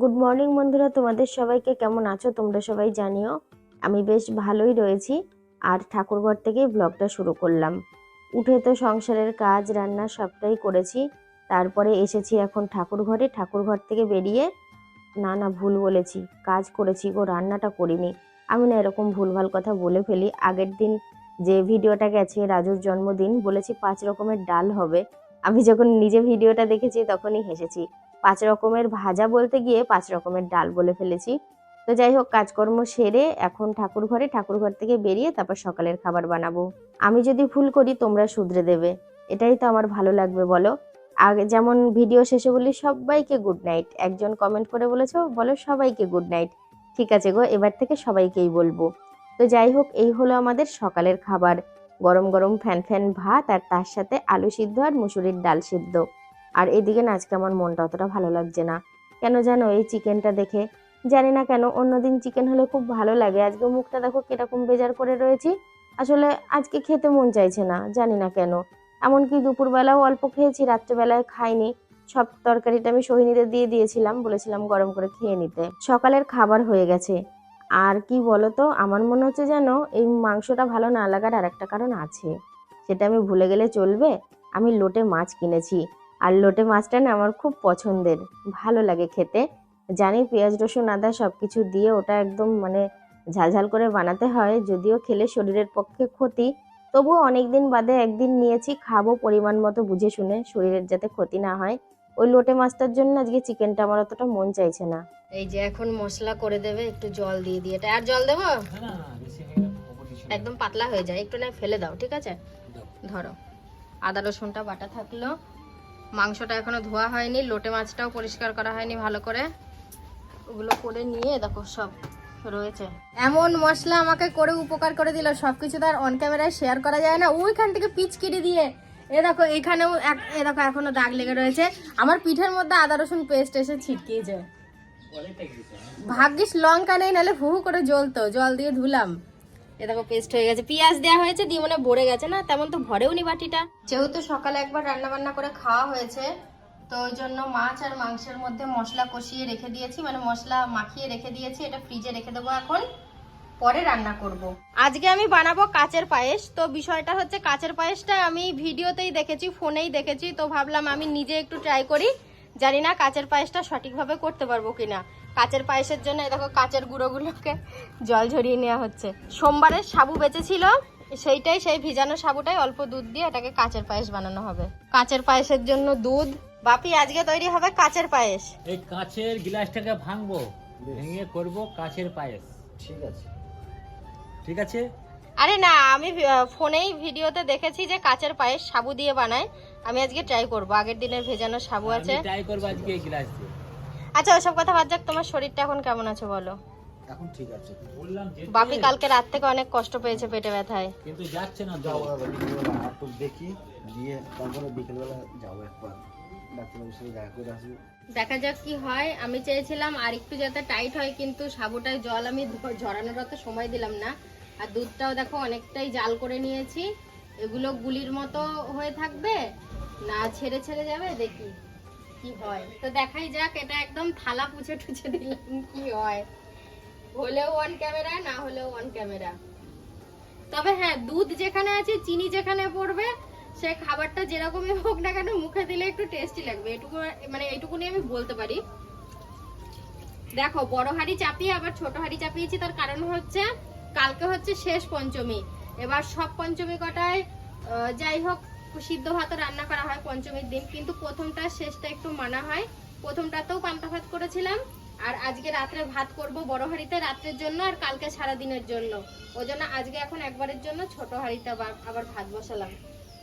Good morning বন্ধুরা, তোমাদের সবাইকে কেমন আছো? তোমরা সবাই জানিও, আমি বেশ ভালোই রয়েছি। আর ঠাকুরঘর থেকেই ব্লগটা শুরু করলাম। উঠে তো সংসারের কাজ, রান্না সবটাই করেছি। তারপরে এসেছি এখন ঠাকুর ঘরে ঠাকুর ঘর থেকে বেরিয়ে না না, ভুল বলেছি। কাজ করেছি গো, রান্নাটা করিনি। আমি না এরকম ভুলভাল কথা বলে ফেলি। আগের দিন যে ভিডিওটা গেছে, রাজুর জন্মদিন, বলেছি পাঁচ রকমের ডাল হবে। আমি যখন নিজে ভিডিওটা দেখেছি, তখনই হেসেছি। পাঁচ রকমের ভাজা বলতে গিয়ে পাঁচ রকমের ডাল বলে ফেলেছি। তো যাই হোক, কাজকর্ম সেরে এখন ঠাকুর ঘরে, ঠাকুর ঘর থেকে বেরিয়ে তারপর সকালের খাবার বানাবো। আমি যদি ভুল করি, তোমরা শুধরে দেবে। এটাই তো আমার ভালো লাগবে, বলো। আগে যেমন ভিডিও শেষে বলি, সবাইকে গুড নাইট একজন কমেন্ট করে বলেছ, বলো সবাইকে গুড নাইট ঠিক আছে গো, এবার থেকে সবাইকেই বলব। তো যাই হোক, এই হলো আমাদের সকালের খাবার। গরম গরম ফ্যান ফ্যান ভাত আর তার সাথে আলু সিদ্ধ আর মুসুরির ডাল সিদ্ধ। আর এদিকে না আজকে আমার মনটা অতটা ভালো লাগছে না। কেন জানো এই চিকেনটা দেখে? জানি না কেন অন্যদিন চিকেন হলে খুব ভালো লাগে। আজকে মুখটা দেখো কীরকম বেজার করে রয়েছি। আসলে আজকে খেতে মন চাইছে না, জানি না কেন। এমনকি দুপুরবেলাও অল্প খেয়েছি, রাত্রেবেলায় খাইনি। সব তরকারিটা আমি সোহিনীদের দিয়ে দিয়েছিলাম, বলেছিলাম গরম করে খেয়ে নিতে। সকালের খাবার হয়ে গেছে। আর কি বলতো, আমার মনে হচ্ছে যেন এই মাংসটা ভালো না লাগার আর একটা কারণ আছে। সেটা আমি ভুলে গেলে চলবে। আমি লোটে মাছ কিনেছি। আর লোটে মাছটা না আমার খুব পছন্দের ভালো লাগে খেতে। জানি পেঁয়াজ রসুন আদা সব কিছু দিয়ে ওটা একদম মানে ঝালঝাল করে বানাতে হয় যদিও খেলে শরীরের পক্ষে ক্ষতি। তবুও অনেক দিন বাদে একদিন নিয়েছি খাব পরিমাণ মতো বুঝে শুনে শরীরের যাতে ক্ষতি না হয়। ওই লোটে মাছটার জন্য আজকে চিকেনটা আমার অতটা মন চাইছে না। এই যে এখন মশলা করে দেবে একটু জল দিয়ে দিয়ে এটা। আর জল দেবো? একদম পাতলা হয়ে যায় একটু না ফেলে দাও ঠিক আছে? ধরো। আদা রসুনটা বাটা থাকল। মাংসটা এখনও ধোয়া হয়নি লোটে মাছটাও পরিষ্কার করা হয়নি ভালো করে। ওগুলো করে নিয়ে দেখো সব রয়েছে। এমন মশলা আমাকে করে উপকার করে দিল সবকিছু তো আর অন ক্যামেরায় শেয়ার করা যায় না। ওইখান থেকে পিচ কেটে দিয়ে। এ দেখো এখানেও এক- এ দেখো এখনও দাগ লেগে রয়েছে। আমার পিঠের মধ্যে আদা রসুন পেস্ট এসে ছিটকিয়েছে। ভাগ্যিস লঙ্কা নেই নাহলে হু হু করে জ্বলতো। জল দিয়ে ধুলাম। দেখো পেস্ট হয়ে গেছে। পেঁয়াজ দেওয়া হয়েছে দিয়ে মানে ভরে গেছে না? তেমন তো ভরেও নি বাটিটা। যেহেতু সকালে একবার রান্না বান্না করে খাওয়া হয়েছে তো ওই জন্য মাছ আর মাংসের মধ্যে মশলা কষিয়ে রেখে দিয়েছি। মানে মশলা মাখিয়ে রেখে দিয়েছি এটা ফ্রিজে রেখে দেবো এখন। পরে রান্না করব। আজকে আমি বানাবো কাচের পায়েস। তো বিষয়টা হচ্ছে কাচের পায়েসটা আমি ভিডিওতেই দেখেছি ফোনেই দেখেছি। তো ভাবলাম আমি নিজে একটু ট্রাই করি। জানি না কাচের পায়েসটা সঠিকভাবে করতে পারব কিনা। কাচের পায়েসের জন্য এই দেখো কাচের গুঁড়োগুলোকে জল ঝরিয়ে নেওয়া হচ্ছে। সোমবারের সাবু বেঁচেছিল সেইটাই সেই ভিজানো সাবুটাই অল্প দুধ দিয়ে এটাকে কাচের পায়েস বানানো হবে। কাচের পায়েসের জন্য দুধ। বাপি আজকে তৈরি হবে কাচের পায়েস। এই কাচের গ্লাসটাকে ভাঙবো ভেঙে করব কাচের পায়েস। ঠিক আছে। ঠিক আছে? আরে না আমি ফোনেই ভিডিওতে দেখেছি যে কাচের পায়েস সাবু দিয়ে বানায়। আমি আজকে ট্রাই করব। আগের দিনের ভেজানো সাবু আছে। ট্রাই করব আজকে এই গ্লাস দিয়ে। আচ্ছা ওসব কথা বাদ যাক তোমার শরীরটা এখন কেমন আছে বলো? এখন ঠিক আছে। বললাম যেতে, বাপি কালকে রাত থেকে অনেক কষ্ট পেয়েছে পেটে ব্যথায়। কিন্তু যাচ্ছে না যাব এবার দেখি দিয়ে তারপরে বিকেলবেলা যাব একবার। ডাক্তারবাবুর সাথে দেখা করে আসব। দেখা যাক কি হয়। আমি চেয়েছিলাম আর একটু যাতে টাইট হয় কিন্তু সাবুটায় জল আমি ঝরানোর অত সময় দিলাম না। আর দুধটাও দেখো অনেকটাই জাল করে নিয়েছি। এগুলো গুলির মতো হয়ে থাকবে? না ছেড়ে ছেড়ে যাবে? দেখি। কি হয়? তো দেখাই যাক, এটা একদম থালা পুছে টুছে দিলাম, কি হয়? হলেও অন ক্যামেরা না হলেও অন ক্যামেরা তবে হ্যাঁ দুধ যেখানে আছে, চিনি যেখানে পড়বে, সে খাবারটা যেরকমই হোক না কেন, মুখে দিলে একটু টেস্টি লাগবে। এটুকু মানে এইটুকুনি আমি বলতে পারি। দেখো, বড় হাড়ি চাপিয়ে, আবার ছোট হাড়ি চাপিয়েছি, তার কারণ হচ্ছে, কালকে হচ্ছে শেষ পঞ্চমী। এবার সব পঞ্চমী কটায় যাই হোক সিদ্ধ ভাত রান্না করা হয় পঞ্চমীর দিন। কিন্তু প্রথমটা, শেষটা একটু মানা হয়। প্রথমটাতেও পান্তা ভাত করেছিলাম। আর আজকে রাত্রে ভাত করব বড় হাঁড়িতে রাত্রের জন্য আর কালকে সারা দিনের জন্য। ওই জন্য আজকে এখন একবারের জন্য ছোট হাঁড়িতে আবার ভাত বসালাম।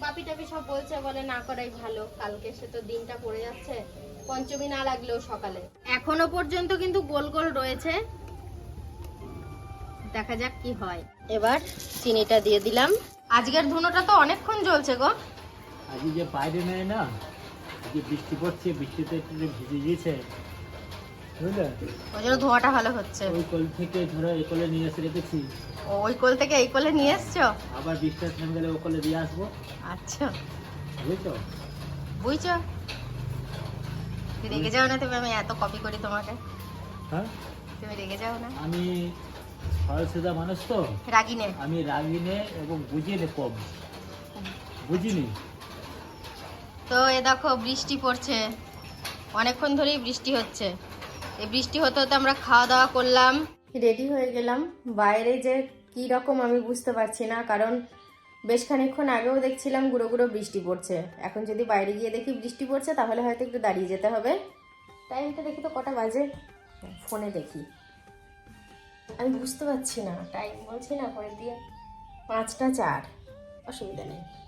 বাপি টাপি সব বলছে, বলে, না করাই ভালো। কালকে সে তো দিনটা পড়ে যাচ্ছে। পঞ্চমী না লাগলেও সকালে। এখনও পর্যন্ত কিন্তু গোল গোল রয়েছে। দেখা যাক কি হয়। এবার চিনিটা দিয়ে দিলাম। আজকের ধুনোটা তো অনেকক্ষণ জ্বলছে গো। আজকে যে বাইরে নেয় না যে বৃষ্টি পড়ছে বৃষ্টিতে একটু ভিজে গিয়েছে বুঝলে? ওই জন্য ধোঁয়াটা ভালো হচ্ছে। ওই কল থেকে ধরো এই কলে নিয়ে এসে রেখেছি। ও, ওই কোল থেকে এই কোলে নিয়ে এসছো? আবার বৃষ্টিটা থেমে গেলে ও কলে দিয়ে আসব। আচ্ছা। বুঝছ? বুঝছ? রেগে যাও না তুমি আমি এত কপি করি তোমাকে। হ্যাঁ? তুমি রেগে যাও না। আমি মানুষ তো। রাগি নে আমি রাগিনে এবং বুঝিয়ে কম। বুঝিনি? তো এ দেখো বৃষ্টি পড়ছে। অনেকক্ষণ ধরেই বৃষ্টি হচ্ছে। এই বৃষ্টি হতে হতে আমরা খাওয়া দাওয়া করলাম। রেডি হয়ে গেলাম। বাইরে যে কি রকম আমি বুঝতে পারছি না, কারণ বেশ খানিকক্ষণ আগেও দেখছিলাম গুঁড়ো গুঁড়ো বৃষ্টি পড়ছে। এখন যদি বাইরে গিয়ে দেখি বৃষ্টি পড়ছে, তাহলে হয়তো একটু দাঁড়িয়ে যেতে হবে। টাইমটা দেখি তো কটা বাজে। ফোনে দেখি। আমি বুঝতে পারছি না। টাইম বলছি না করে দিয়ে পাঁচটা চার। অসুবিধা নেই।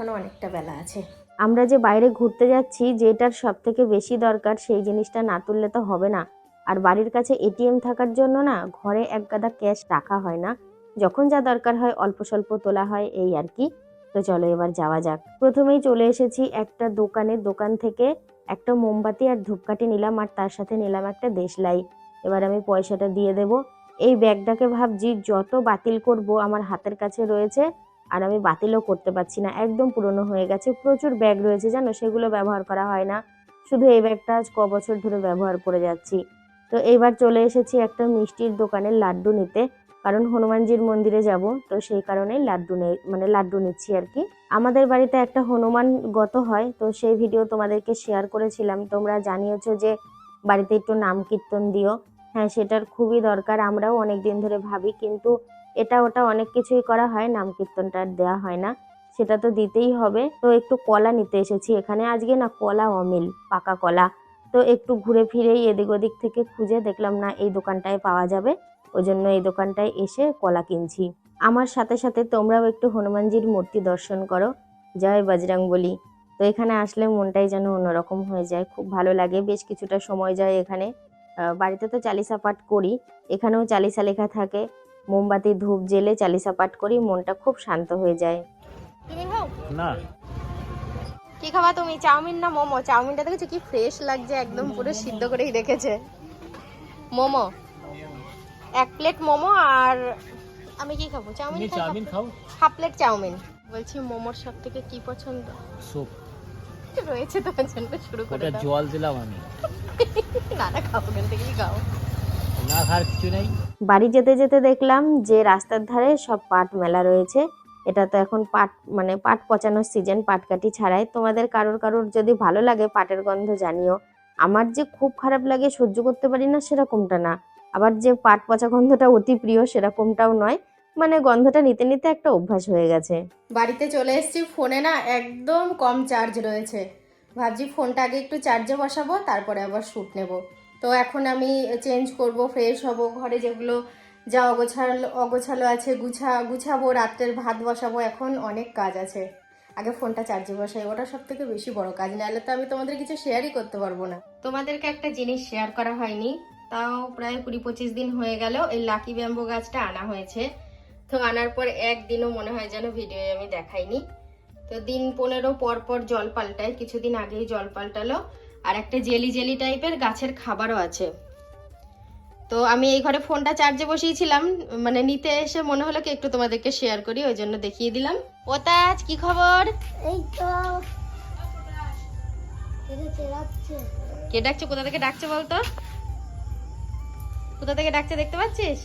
এখনও অনেকটা বেলা আছে। আমরা যে বাইরে ঘুরতে যাচ্ছি, যেটার সব থেকে বেশি দরকার সেই জিনিসটা না তুললে তো হবে না। আর বাড়ির কাছে এটিএম থাকার জন্য না, ঘরে এক গাদা ক্যাশ রাখা হয় না। যখন যা দরকার হয় অল্প স্বল্প তোলা হয়, এই আর কি। তো চলো এবার যাওয়া যাক। প্রথমেই চলে এসেছি একটা দোকানে। দোকান থেকে একটা মোমবাতি আর ধূপকাঠি নিলাম, আর তার সাথে নিলাম একটা দেশলাই। এবার আমি পয়সাটা দিয়ে দেব। এই ব্যাগটাকে ভাবছি, যত বাতিল করব আমার হাতের কাছে রয়েছে আর আমি বাতিলও করতে পারছি না। একদম পুরনো হয়ে গেছে। প্রচুর ব্যাগ রয়েছে, জানো? সেগুলো ব্যবহার করা হয় না। শুধু এই ব্যাগটা আজ ক বছর ধরে ব্যবহার করে যাচ্ছি। তো এইবার চলে এসেছি একটা মিষ্টির দোকানে লাড্ডু নিতে। কারণ হনুমানজির মন্দিরে যাব, তো সেই কারণে লাড্ডু নে মানে লাড্ডু নিচ্ছি আর কি। আমাদের বাড়িতে একটা হনুমান গত হয়, তো সেই ভিডিও তোমাদেরকে শেয়ার করেছিলাম। তোমরা জানিয়েছো যে বাড়িতে একটু নাম কীর্তন দিও। হ্যাঁ সেটার খুবই দরকার। আমরাও অনেক দিন ধরে ভাবি, কিন্তু এটা ওটা অনেক কিছুই করা হয়, নাম কীর্তনটা আর দেওয়া হয় না। সেটা তো দিতেই হবে। তো একটু কলা নিতে এসেছি এখানে। আজকে না কলা অমিল, পাকা কলা। তো একটু ঘুরে ফিরেই এদিক ওদিক থেকে খুঁজে দেখলাম না এই দোকানটায় পাওয়া যাবে। ওই জন্য এই দোকানটায় এসে কলা কিনছি। আমার সাথে সাথে তোমরাও একটু হনুমানজির মূর্তি দর্শন করো। জয় বজরং বলি তো এখানে আসলে মনটাই যেন অন্যরকম হয়ে যায়। খুব ভালো লাগে। বেশ কিছুটা সময় যায় এখানে। বাড়িতে তো চালিসা পাঠ করি। এখানেও চালিসা লেখা থাকে। মোমবাতি ধূপ জেলে চালিসা পাঠ করি মনটা খুব শান্ত হয়ে যায়। তুমি খাও না। কি খাবা তুমি? চাউমিন না মোমো? চাউমিনটা দেখেছ কি ফ্রেশ লাগছে একদম পুরো সিদ্ধ করেই রেখেছে। মোমো। এক প্লেট মোমো আর আমি কি খাব? চাউমিন চাউমিন খাও। Half plate chowmein. বলছি মোমোর সব থেকে কি পছন্দ? সুপ রয়েছে তোমার জন্য শুরু করে ওটা দাও। জল দিলাম আমি। না না খাও ওখান থেকেই খাও। না খাওয়ার কিছু নেই। বাড়ি যেতে যেতে দেখলাম যে রাস্তার ধারে সব পাট মেলা রয়েছে। এটা তো এখন পাট মানে পাট পচানোর সিজন পাটকাঠি ছাড়াই। তোমাদের কারোর কারোর যদি ভালো লাগে পাটের গন্ধ জানিও। আমার যে খুব খারাপ লাগে সহ্য করতে পারি না সেরকমটা না। আবার যে পাট পচা গন্ধটা অতি প্রিয় সেরকমটাও নয়। মানে গন্ধটা নিতে নিতে একটা অভ্যাস হয়ে গেছে। বাড়িতে চলে এসেছি, ফোনে না একদম কম চার্জ রয়েছে। ভাবছি ফোনটা আগে একটু চার্জে বসাবো, তারপরে আবার শ্যুট নেব। তো এখন আমি চেঞ্জ করব ফ্রেশ হব, ঘরে যেগুলো যা অগোছালো অগোছালো আছে, গুছা, গুছাবো, রাত্রের ভাত বসাবো, এখন অনেক কাজ আছে। আগে ফোনটা চার্জে বসাই, ওটা সব থেকে বেশি বড় কাজ নাহলে তো আমি তোমাদের কিছু শেয়ারই করতে পারব না। তোমাদেরকে একটা জিনিস শেয়ার করা হয়নি, তাও প্রায় কুড়ি পঁচিশ দিন হয়ে গেল, এই লাকি ব্যাম্বো গাছটা আনা হয়েছে। তো আনার পর একদিনও মনে হয় যেন ভিডিও আমি দেখাইনি। তো দিন পনেরো পর পর জল পাল্টায়, কিছুদিন আগেই জল পাল্টালো। আর একটা জেলি জেলি টাইপের গাছের খাবারও আছে। তো আমি এই ঘরে ফোনটা চার্জে বসিয়েছিলাম মানে নিতে এসে মনে হলো কি একটু তোমাদেরকে শেয়ার করি ওই জন্য দেখিয়ে দিলাম। ও তাজ কি খবর? এই তো। কে ডাকছে? কোথা থেকে ডাকছে বলতো? কোথা থেকে ডাকছে দেখতে পাচ্ছিস?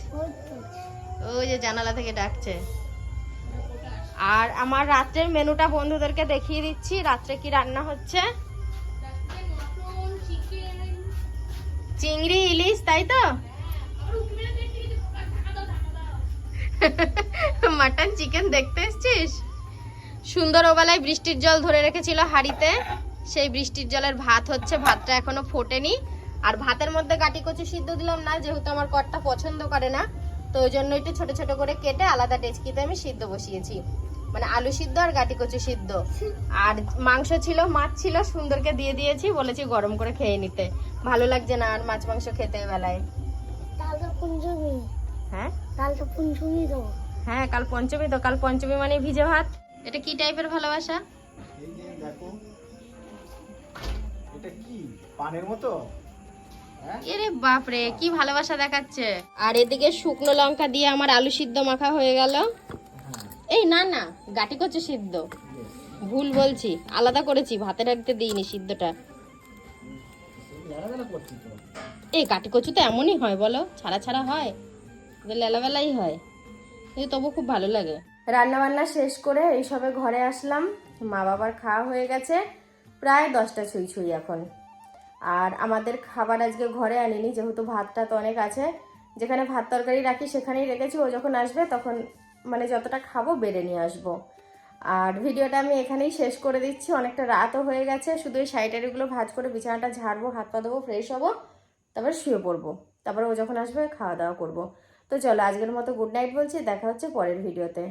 ওই যে জানালা থেকে ডাকছে। আর আমার রাত্রের মেনুটা বন্ধুদেরকে দেখিয়ে দিচ্ছি রাত্রে কি রান্না হচ্ছে? চিংড়ি, ইলিশ, তাই তো? মাটন, চিকেন দেখতে এসছিস? সুন্দর ওবেলায় বৃষ্টির জল ধরে রেখেছিল হাড়িতে। সেই বৃষ্টির জলের ভাত হচ্ছে, ভাতটা এখনও ফোটেনি। আর ভাতের মধ্যে গাটি কচু সিদ্ধ দিলাম না, যেহেতু আমার কর্তা পছন্দ করে না, তো ওই জন্য একটু ছোট ছোট করে কেটে আলাদা ডেচকিতে আমি সিদ্ধ বসিয়েছি। মানে আলু সিদ্ধ আর গাটি কচু সিদ্ধ। আর মাংস ছিল মাছ ছিল সুন্দরকে দিয়ে দিয়েছি বলেছি গরম করে খেয়ে নিতে। ভালো লাগছে না আর মাছ মাংস খেতে বেলায়। হ্যাঁ? পঞ্চমী তো। হ্যাঁ কাল পঞ্চমী তো কাল পঞ্চমী মানে ভিজে ভাত। এটা কি টাইপের ভালোবাসা? এই এটা কি পানের মতো? হ্যাঁ? এরে বাপরে কি ভালোবাসা দেখাচ্ছে। আর এদিকে শুকনো লঙ্কা দিয়ে আমার আলু সিদ্ধ মাখা হয়ে গেল। এই, না না, গাটি কচু সিদ্ধ। ভুল বলছি, আলাদা করেছি, ভাতের হাড়িতে দিইনি সিদ্ধটা। এই কাটি কচু তো এমনই হয়, বলো, ছাড়া ছাড়া হয় লেলাবেলাই হয়। কিন্তু তবু খুব ভালো লাগে। রান্না বান্না শেষ করে এই সবে ঘরে আসলাম। মা বাবার খাওয়া হয়ে গেছে, প্রায় দশটা ছুঁই ছুঁই এখন। আর আমাদের খাবার আজকে ঘরে আনিনি, যেহেতু ভাতটা তো অনেক আছে, যেখানে ভাত তরকারি রাখি সেখানেই রেখেছি, ও যখন আসবে তখন মানে যতটা খাব বেড়ে নিয়ে আসব। আর ভিডিওটা আমি এখানেই শেষ করে দিচ্ছি, অনেকটা রাতও হয়ে গেছে, শুধু এই শাড়িটারিগুলো ভাজ করে বিছানাটা ঝাড়বো, হাত পা দেবো ফ্রেশ হব, তারপর শুয়ে পড়ব। তারপরে ও যখন আসবে, খাওয়া দাওয়া করব। তো চলো, আজকের মতো গুড নাইট বলছি, দেখা হচ্ছে পরের ভিডিওতে।